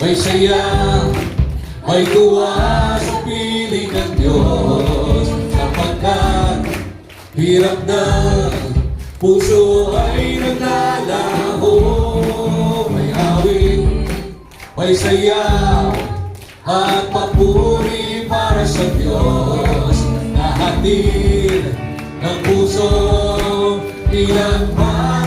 May saya, may tuwa sa piling ng Diyos. Sapagkat hirap na puso ay naglalaho May awit, may saya at papuri para sa Diyos. Na hatid ng puso ilang bahay.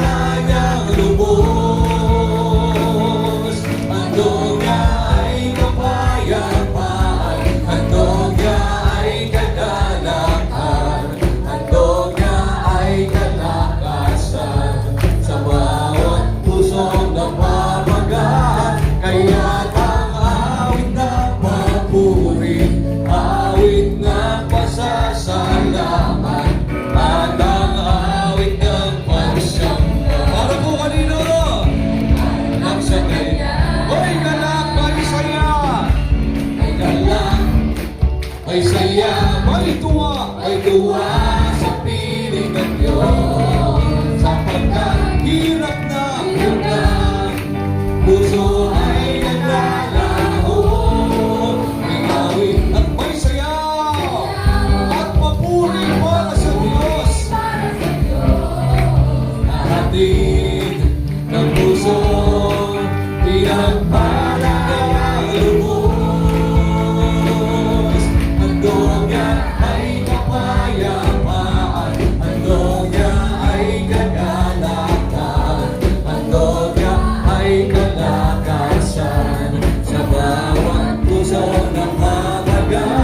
Kaya may tuwa, may tuwa. 나